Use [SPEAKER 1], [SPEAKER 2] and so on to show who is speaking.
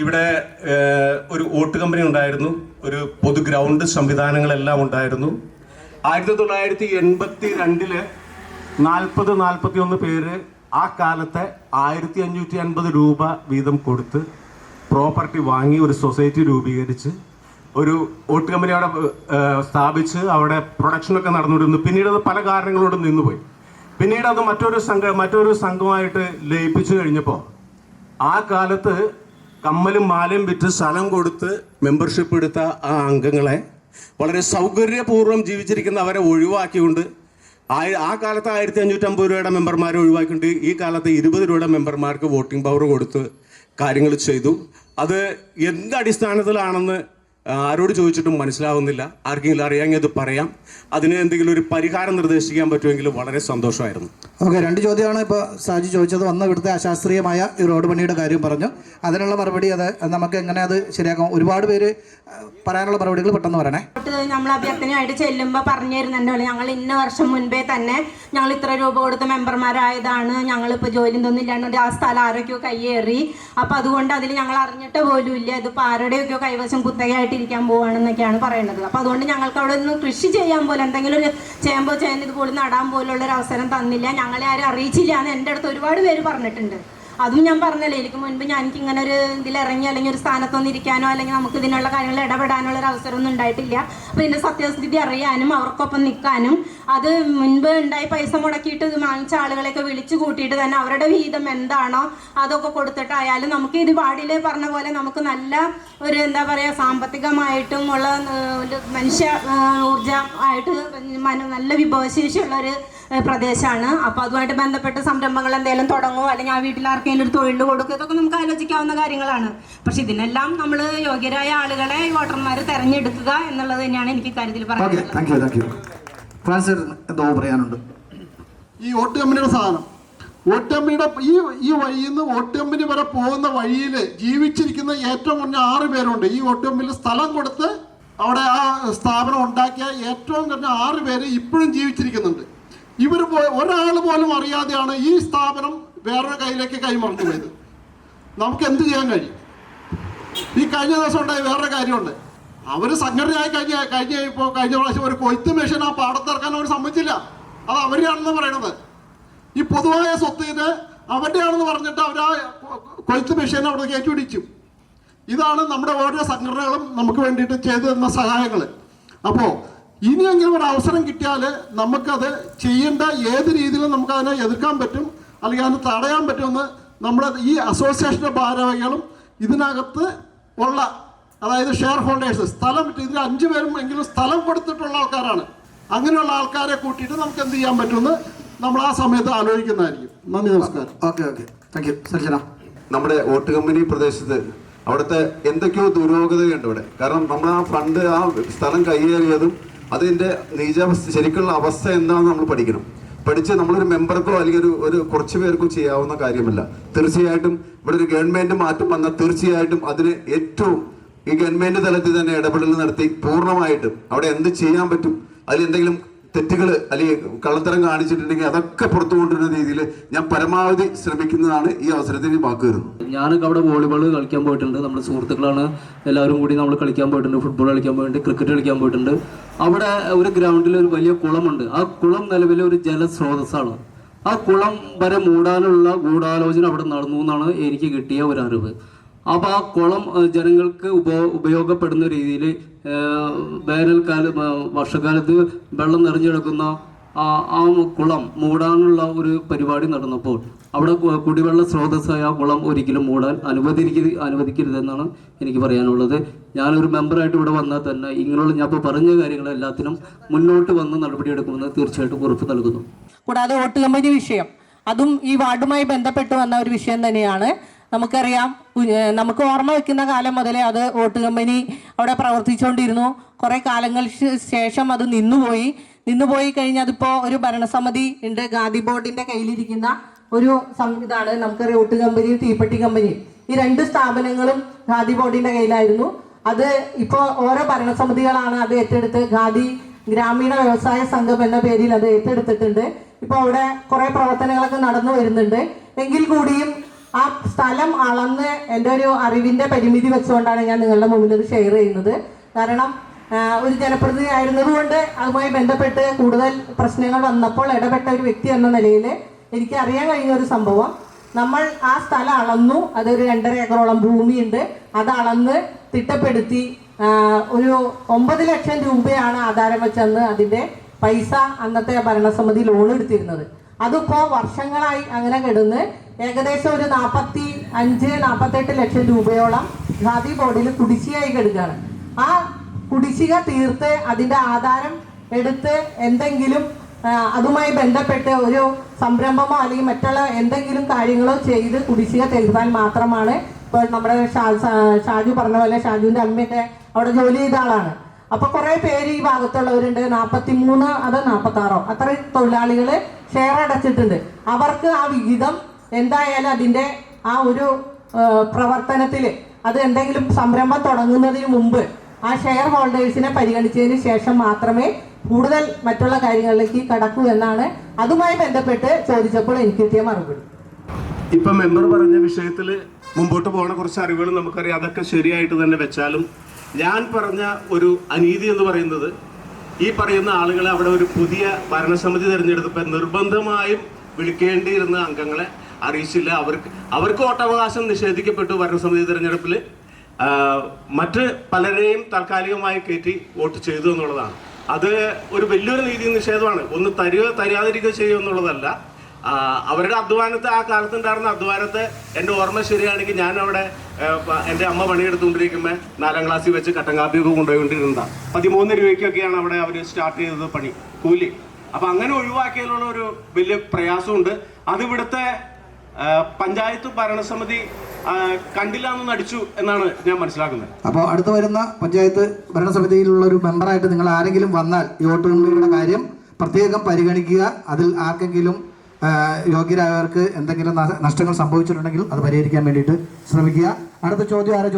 [SPEAKER 1] ഇവിടെ ഒരു vote company ഉണ്ടായിരുന്നു. ഒരു പൊതു ഗ്രൗണ്ട് സംവിധാനങ്ങളെല്ലാം ഉണ്ടായിരുന്നു. ആയിരത്തി തൊള്ളായിരത്തി എൺപത്തി രണ്ടിൽ നാൽപ്പത് നാൽപ്പത്തി ഒന്ന് പേര് ആ കാലത്തെ ആയിരത്തി അഞ്ഞൂറ്റി അൻപത് രൂപ വീതം കൊടുത്ത് പ്രോപ്പർട്ടി വാങ്ങി ഒരു സൊസൈറ്റി രൂപീകരിച്ച് ഒരു വോട്ട് കമ്പനി അവിടെ സ്ഥാപിച്ച് അവിടെ പ്രൊഡക്ഷനൊക്കെ നടന്നുകൊണ്ടിരുന്നു. പിന്നീട് അത് പല കാരണങ്ങളോടും നിന്നുപോയി. പിന്നീട് അത് മറ്റൊരു സംഘ മറ്റൊരു സംഘമായിട്ട് ലയിപ്പിച്ചു കഴിഞ്ഞപ്പോൾ ആ കാലത്ത് കമ്മലും മാലയും വിറ്റ് സ്ഥലം കൊടുത്ത് മെമ്പർഷിപ്പ് എടുത്ത ആ അംഗങ്ങളെ വളരെ സൗകര്യപൂർവം ജീവിച്ചിരിക്കുന്ന അവരെ ഒഴിവാക്കിക്കൊണ്ട് ആ കാലത്ത് ആയിരത്തി അഞ്ഞൂറ്റമ്പത് രൂപയുടെ മെമ്പർമാരെ ഒഴിവാക്കിക്കൊണ്ട് ഈ കാലത്ത് ഇരുപത് രൂപയുടെ മെമ്പർമാർക്ക് വോട്ടിംഗ് പവർ കൊടുത്ത് കാര്യങ്ങൾ ചെയ്തു. അത് എന്ത് അടിസ്ഥാനത്തിലാണെന്ന് ആരോട് ചോദിച്ചിട്ടും മനസ്സിലാവുന്നില്ല. ആർക്കെങ്കിലും അറിയാമെങ്കിൽ അത് പറയാം. അതിന് എന്തെങ്കിലും ഒരു പരിഹാരം നിർദ്ദേശിക്കാൻ പറ്റുമെങ്കിൽ വളരെ സന്തോഷമായിരുന്നു.
[SPEAKER 2] ഓക്കെ രണ്ട് ചോദ്യമാണ് ഇപ്പോൾ സാജി ചോദിച്ചത്. ഒന്ന് ഇവിടുത്തെ അശാസ്ത്രീയമായ ഈ റോഡ് പണിയുടെ കാര്യം പറഞ്ഞു. അതിനുള്ള മറുപടി അത് നമുക്ക് എങ്ങനെ അത് ശരിയാക്കാം? ഒരുപാട് പേര് പറയാനുള്ള മറുപടികൾ പെട്ടെന്ന് പറയണേ.
[SPEAKER 3] നമ്മൾ അഭ്യർത്ഥനയായിട്ട് ചെല്ലുമ്പോൾ പറഞ്ഞു തരുന്നുണ്ടല്ലോ ഞങ്ങൾ ഇന്ന വർഷം മുൻപേ തന്നെ ഞങ്ങൾ ഇത്ര രൂപ കൊടുത്ത മെമ്പർമാരായതാണ്. ഞങ്ങളിപ്പോൾ ജോലി ഒന്നും ഇല്ലാണ്ട് ആ സ്ഥലം ആരൊക്കെയോ കൈയേറി അപ്പോൾ അതുകൊണ്ട് അതിൽ ഞങ്ങൾ അറിഞ്ഞിട്ട് പോലും ഇല്ല ഇതിപ്പോൾ ആരുടെയൊക്കെയോ കൈവശം കുത്തകയായിട്ട് ഇരിക്കാൻ പോവാണെന്നൊക്കെയാണ് പറയുന്നത് അപ്പോൾ അതുകൊണ്ട് ഞങ്ങൾക്ക് അവിടെ നിന്ന് കൃഷി ചെയ്യാൻ പോലും എന്തെങ്കിലും ഒരു ചേമ്പോ ചേന ഇതുപോലെ നടാൻ പോലുള്ള ഒരു അവസരം തന്നില്ല. ഞങ്ങളെ ആരും അറിയിച്ചില്ല എന്ന് എന്റെ അടുത്ത് ഒരുപാട് പേര് പറഞ്ഞിട്ടുണ്ട്. അതും ഞാൻ പറഞ്ഞല്ലേ എനിക്ക് മുൻപ് ഞാൻ എനിക്ക് ഇങ്ങനെ ഒരു ഇതിൽ ഇറങ്ങി അല്ലെങ്കിൽ ഒരു സ്ഥാനത്തൊന്നും ഇരിക്കാനോ അല്ലെങ്കിൽ നമുക്ക് ഇതിനുള്ള കാര്യങ്ങൾ ഇടപെടാനുള്ള ഒരു അവസരമൊന്നും ഉണ്ടായിട്ടില്ല. അപ്പോൾ ഇതിന്റെ സത്യസ്ഥിതി അറിയാനും അവർക്കൊപ്പം നിൽക്കാനും അത് മുൻപ് ഉണ്ടായി പൈസ മുടക്കിയിട്ട് ഇത് വാങ്ങിച്ച ആളുകളെയൊക്കെ വിളിച്ചു കൂട്ടിയിട്ട് തന്നെ അവരുടെ വീതം എന്താണോ അതൊക്കെ കൊടുത്തിട്ടായാലും നമുക്ക് ഇത് വാർഡിൽ പറഞ്ഞ പോലെ നമുക്ക് നല്ല ഒരു എന്താ പറയുക സാമ്പത്തികമായിട്ടും ഉള്ള മനുഷ്യ ഊർജ ആയിട്ട് നല്ല വിഭവശേഷിയുള്ള ഒരു പ്രദേശമാണ് അപ്പോൾ അതുമായിട്ട് ബന്ധപ്പെട്ട് സംരംഭങ്ങൾ എന്തെങ്കിലും തുടങ്ങുമോ അല്ലെങ്കിൽ ആ വീട്ടിൽ ആർക്കെങ്കിലും ഒരു തൊഴിൽ കൊടുക്കുക ഇതൊക്കെ നമുക്ക് ആലോചിക്കാവുന്ന കാര്യങ്ങളാണ്. പക്ഷെ ഇതിനെല്ലാം നമ്മൾ യോഗ്യരായ ആളുകളെ വോട്ടർമാർ തെരഞ്ഞെടുക്കുക എന്നുള്ളത് തന്നെയാണ് എനിക്ക് കാര്യത്തിൽ
[SPEAKER 2] പറയുന്നത്
[SPEAKER 3] പറയാനുള്ളത്.
[SPEAKER 4] ഈ വോട്ട് കമ്പനിയുടെ സാധനം. വോട്ട് കമ്പനിയുടെ ഈ ഈ വഴിയിൽ നിന്ന് വോട്ട് കമ്പനി വരെ പോകുന്ന വഴിയിൽ ജീവിച്ചിരിക്കുന്ന ഏറ്റവും കുറഞ്ഞ ആറ് പേരുണ്ട്. ഈ വോട്ട് കമ്പനിയിൽ സ്ഥലം കൊടുത്ത് അവിടെ ആ സ്ഥാപനം ഉണ്ടാക്കിയ ഏറ്റവും കുറഞ്ഞ ആറ് പേര് ഇപ്പോഴും ജീവിച്ചിരിക്കുന്നുണ്ട്. ഇവർ ഒരാൾ പോലും അറിയാതെയാണ് ഈ സ്ഥാപനം വേറൊരു കയ്യിലേക്ക് കൈമറന്നു പോയത് നമുക്ക് എന്ത് ചെയ്യാൻ കഴിയും? ഈ കഴിഞ്ഞ ദിവസം ഉണ്ടായി വേറൊരു കാര്യമുണ്ട്. അവർ സംഘടനയായി കഴിഞ്ഞ കഴിഞ്ഞ ഇപ്പോൾ കഴിഞ്ഞ പ്രാവശ്യം ഒരു കൊയ്ത്ത് മെഷീൻ ആ പാടത്തിറക്കാൻ അവർ സമ്മതിച്ചില്ല. അത് അവരെയാണെന്ന് പറയണത്. ഈ പൊതുവായ സ്വത്തിന് അവരുടെയാണെന്ന് പറഞ്ഞിട്ട് അവർ ആ കൊയ്ത്ത് മെഷീൻ അവിടെ കയറ്റിപിടിച്ചു ഇതാണ് നമ്മുടെ ഓരോ സംഘടനകളും നമുക്ക് വേണ്ടിയിട്ട് ചെയ്തു തന്ന സഹായങ്ങൾ അപ്പോൾ ഇനിയെങ്കിലും ഒരു അവസരം കിട്ടിയാൽ നമുക്കത് ചെയ്യേണ്ട ഏത് രീതിയിലും നമുക്ക് അതിനെ എതിർക്കാൻ പറ്റും അല്ലെങ്കിൽ അതിനെ തടയാൻ പറ്റുമെന്ന് നമ്മുടെ ഈ അസോസിയേഷന്റെ ഭാരവാഹികളും ഇതിനകത്ത് ഉള്ള അതായത് ഷെയർ ഹോൾഡേഴ്സ് സ്ഥലം ഇതിൽ അഞ്ചു പേരും എങ്കിലും സ്ഥലം കൊടുത്തിട്ടുള്ള ആൾക്കാരാണ്. അങ്ങനെയുള്ള ആൾക്കാരെ കൂട്ടിയിട്ട് നമുക്ക് എന്ത് ചെയ്യാൻ പറ്റുമെന്ന് നമ്മൾ ആ സമയത്ത് ആലോചിക്കുന്നതായിരിക്കും. നന്ദി നമസ്കാരം.
[SPEAKER 2] Okay okay. താങ്ക് യു സജ്ജന
[SPEAKER 5] നമ്മുടെ വോട്ട് കമ്പനി പ്രദേശത്ത് അവിടുത്തെ എന്തൊക്കെയോ ദുരോഗതയുണ്ട് ഇവിടെ. കാരണം നമ്മൾ ആ ഫണ്ട് ആ സ്ഥലം കൈയേറിയതും അതിന്റെ നീചാവസ്ഥ ശരിക്കുള്ള അവസ്ഥ എന്താണെന്ന് നമ്മൾ പഠിക്കണം. പഠിച്ച് നമ്മളൊരു മെമ്പർക്കോ അല്ലെങ്കിൽ ഒരു ഒരു കുറച്ച് പേർക്കോ ചെയ്യാവുന്ന കാര്യമല്ല. തീർച്ചയായിട്ടും ഇവിടെ ഒരു ഗവൺമെന്റ് മാറ്റം വന്നാൽ തീർച്ചയായിട്ടും അതിന് ഏറ്റവും ഈ ഗവൺമെന്റ് തലത്തിൽ തന്നെ ഇടപെടൽ നടത്തി പൂർണമായിട്ടും അവിടെ എന്ത് ചെയ്യാൻ പറ്റും അതിൽ എന്തെങ്കിലും തെറ്റുകൾ അല്ലെങ്കിൽ കള്ളത്തരം കാണിച്ചിട്ടുണ്ടെങ്കിൽ അതൊക്കെ പുറത്തു കൊണ്ടുവരുന്ന രീതിയിൽ ഞാൻ പരമാവധി ശ്രമിക്കുന്നതാണ് ഈ അവസരത്തിൽ വാക്ക് വരുന്നത്.
[SPEAKER 6] ഞാനൊക്കെ അവിടെ വോളിബോൾ കളിക്കാൻ പോയിട്ടുണ്ട്. നമ്മുടെ സുഹൃത്തുക്കളാണ് എല്ലാവരും കൂടി നമ്മൾ കളിക്കാൻ പോയിട്ടുണ്ട്. ഫുട്ബോൾ കളിക്കാൻ പോയിട്ടുണ്ട്. ക്രിക്കറ്റ് കളിക്കാൻ പോയിട്ടുണ്ട്. അവിടെ ഒരു ഗ്രൗണ്ടിൽ ഒരു വലിയ കുളമുണ്ട്. ആ കുളം നിലവിലെ ഒരു ജലസ്രോതസ്സാണ്. ആ കുളം വരെ മൂടാനുള്ള ഗൂഢാലോചന അവിടെ നടന്നു എന്നാണ് എനിക്ക് കിട്ടിയ ഒരു അറിവ്. അപ്പോൾ ആ കുളം ജനങ്ങൾക്ക് ഉപ ഉപയോഗപ്പെടുന്ന രീതിയിൽ വേനൽക്കാലം വർഷക്കാലത്ത് വെള്ളം നിറഞ്ഞെടുക്കുന്ന ആ ആ കുളം മൂടാനുള്ള ഒരു പരിപാടി നടന്നപ്പോൾ അവിടെ കുടിവെള്ള സ്രോതസ്സായ ആ കുളം ഒരിക്കലും മൂടാൻ അനുവദിക്കരുത് അനുവദിക്കരുതെന്നാണ് എനിക്ക് പറയാനുള്ളത്. ഞാനൊരു മെമ്പറായിട്ട് ഇവിടെ വന്നാൽ തന്നെ ഇങ്ങനെയുള്ള ഞാൻ ഇപ്പോൾ പറഞ്ഞ കാര്യങ്ങളെല്ലാത്തിനും മുന്നോട്ട് വന്ന് നടപടിയെടുക്കുമെന്ന് തീർച്ചയായിട്ടും ഉറപ്പ് നൽകുന്നു.
[SPEAKER 7] കൂടാതെ വോട്ട് കമ്പനി വിഷയം. അതും ഈ വാർഡുമായി ബന്ധപ്പെട്ട് വന്ന ഒരു വിഷയം തന്നെയാണ്. നമുക്കറിയാം. നമുക്ക് ഓർമ്മ വെക്കുന്ന കാലം മുതലേ അത് വോട്ട് കമ്പനി അവിടെ പ്രവർത്തിച്ചുകൊണ്ടിരുന്നു കുറേ കാലങ്ങൾ ശേഷം അത് നിന്നുപോയി. നിന്നുപോയി കഴിഞ്ഞാൽ അതിപ്പോൾ ഒരു ഭരണസമിതി ഉണ്ട്. ഗാന്ധി ബോർഡിന്റെ കയ്യിലിരിക്കുന്ന ഒരു ഇതാണ് നമുക്കറിയാം വോട്ട് കമ്പനി തീപ്പെട്ടി കമ്പനി. ഈ രണ്ട് സ്ഥാപനങ്ങളും ഖാദി ബോർഡിന്റെ കയ്യിലായിരുന്നു. അത് ഇപ്പോ ഓരോ ഭരണസമിതികളാണ് അത് ഏറ്റെടുത്ത് ഖാദി ഗ്രാമീണ വ്യവസായ സംഘം എന്ന പേരിൽ അത് ഏറ്റെടുത്തിട്ടുണ്ട്. ഇപ്പോൾ അവിടെ കുറെ പ്രവർത്തനങ്ങളൊക്കെ നടന്നു വരുന്നുണ്ട്. എങ്കിൽ കൂടിയും ആ സ്ഥലം അളന്ന് എന്റെ ഒരു അറിവിന്റെ പരിമിതി വെച്ചുകൊണ്ടാണ് ഞാൻ നിങ്ങളുടെ മുമ്പിൽ ഇത് ഷെയർ ചെയ്യുന്നത്. കാരണം ഒരു ജനപ്രതിനിധി ആയിരുന്നതുകൊണ്ട് അതുമായി ബന്ധപ്പെട്ട് കൂടുതൽ പ്രശ്നങ്ങൾ വന്നപ്പോൾ ഇടപെട്ട ഒരു വ്യക്തി എന്ന നിലയിൽ എനിക്ക് അറിയാൻ കഴിയുന്ന ഒരു സംഭവം. നമ്മൾ ആ സ്ഥലം അളന്നു. അതൊരു രണ്ടര ഏക്കറോളം ഭൂമിയുണ്ട്. അത് അളന്ന് തിട്ടപ്പെടുത്തി ഒരു ഒമ്പത് ലക്ഷം രൂപയാണ് ആധാരം വെച്ചെന്ന് അതിന്റെ പൈസ അന്നത്തെ ഭരണസമിതി ലോൺ എടുത്തിരുന്നത്. അതിപ്പോ വർഷങ്ങളായി അങ്ങനെ കിടന്ന് ഏകദേശം ഒരു നാൽപ്പത്തി അഞ്ച് നാൽപ്പത്തെട്ട് ലക്ഷം രൂപയോളം ഖാദി ബോർഡിൽ കുടിശ്ശികയായി കിടക്കുകയാണ്. ആ കുടിശ്ശിക തീർത്ത് അതിന്റെ ആധാരം എടുത്ത് എന്തെങ്കിലും അതുമായി ബന്ധപ്പെട്ട് ഒരു സംരംഭമോ അല്ലെങ്കിൽ മറ്റുള്ള എന്തെങ്കിലും കാര്യങ്ങളോ ചെയ്ത് കുടിശ്ശിക തീർത്താൽ മാത്രമാണ് ഇപ്പോൾ നമ്മുടെ ഷാജു പറഞ്ഞ പോലെ ഷാജുവിന്റെ അമ്മയൊക്കെ അവിടെ ജോലി ചെയ്ത ആളാണ്. അപ്പൊ കുറെ പേര് ഈ ഭാഗത്തുള്ളവരുണ്ട്. നാൽപ്പത്തി മൂന്ന് അത് നാൽപ്പത്തി ആറോ അത്ര തൊഴിലാളികൾ ഷെയർ അടച്ചിട്ടുണ്ട് അവർക്ക് ആ വിഹിതം എന്തായാലും അതിന്റെ ആ ഒരു പ്രവർത്തനത്തിൽ അത് എന്തെങ്കിലും സംരംഭം തുടങ്ങുന്നതിന് മുമ്പ് ആ ഷെയർ ഹോൾഡേഴ്സിനെ പരിഗണിച്ചതിന് ശേഷം മാത്രമേ കൂടുതൽ മറ്റുള്ള കാര്യങ്ങളിലേക്ക് കടക്കൂ എന്നാണ് അതുമായി ബന്ധപ്പെട്ട് ചോദിച്ചപ്പോൾ എനിക്ക് കിട്ടിയ മറുപടി.
[SPEAKER 1] ഇപ്പൊ മെമ്പർ പറഞ്ഞ വിഷയത്തിൽ മുമ്പോട്ട് പോകുന്ന കുറച്ച് അറിവുകൾ നമുക്കറിയാം. അതൊക്കെ ശരിയായിട്ട് തന്നെ വെച്ചാലും ഞാൻ പറഞ്ഞ ഒരു അനീതി എന്ന് പറയുന്നത് ഈ പറയുന്ന ആളുകളെ അവിടെ ഒരു പുതിയ ഭരണസമിതി തിരഞ്ഞെടുത്തപ്പോൾ നിർബന്ധമായും വിളിക്കേണ്ടിയിരുന്ന അംഗങ്ങളെ അറിയിച്ചില്ല. അവർക്ക് അവർക്ക് വോട്ടവകാശം നിഷേധിക്കപ്പെട്ടു ഭരണസമിതി തിരഞ്ഞെടുപ്പിൽ മറ്റ് പലരെയും താൽക്കാലികമായി കയറ്റി വോട്ട് ചെയ്തു എന്നുള്ളതാണ്. അത് ഒരു വലിയൊരു നീതി നിഷേധമാണ്. ഒന്ന് തരിക തരാതിരിക്കുക ചെയ്യുക എന്നുള്ളതല്ല. അവരുടെ അധ്വാനത്തെ ആ കാലത്തുണ്ടായിരുന്ന അധ്വാനത്തെ എന്റെ ഓർമ്മ ശരിയാണെങ്കിൽ ഞാൻ അവിടെ എന്റെ അമ്മ പണിയെടുത്തുകൊണ്ടിരിക്കുമ്പോൾ നാലാം ക്ലാസ്സിൽ വെച്ച് കട്ടൻ കാപ്പിയൊക്കെ കൊണ്ടുപോയിക്കൊണ്ടിരുന്നതാണ് പതിമൂന്ന് രൂപയ്ക്കൊക്കെയാണ് അവിടെ അവർ സ്റ്റാർട്ട് ചെയ്തത് പണി കൂലി. അപ്പം അങ്ങനെ ഒഴിവാക്കിയതിലുള്ള ഒരു വലിയ പ്രയാസമുണ്ട്. അത് ഇവിടുത്തെ പഞ്ചായത്ത് ഭരണസമിതി കണ്ടില്ല എന്ന് നടിച്ചു എന്നാണ് ഞാൻ മനസ്സിലാക്കുന്നത്.
[SPEAKER 2] അപ്പോൾ അടുത്ത് വരുന്ന പഞ്ചായത്ത് ഭരണസമിതിയിലുള്ള ഒരു മെമ്പറായിട്ട് നിങ്ങൾ ആരെങ്കിലും വന്നാൽ ഈ വോട്ട് കാര്യം പ്രത്യേകം പരിഗണിക്കുക. അതിൽ ആർക്കെങ്കിലും യോഗ്യരായവർക്ക് എന്തെങ്കിലും നഷ്ടങ്ങൾ സംഭവിച്ചിട്ടുണ്ടെങ്കിൽ അത് പരിഹരിക്കാൻ വേണ്ടിയിട്ട് ശ്രമിക്കുക. അടുത്ത ചോദ്യം ആരാ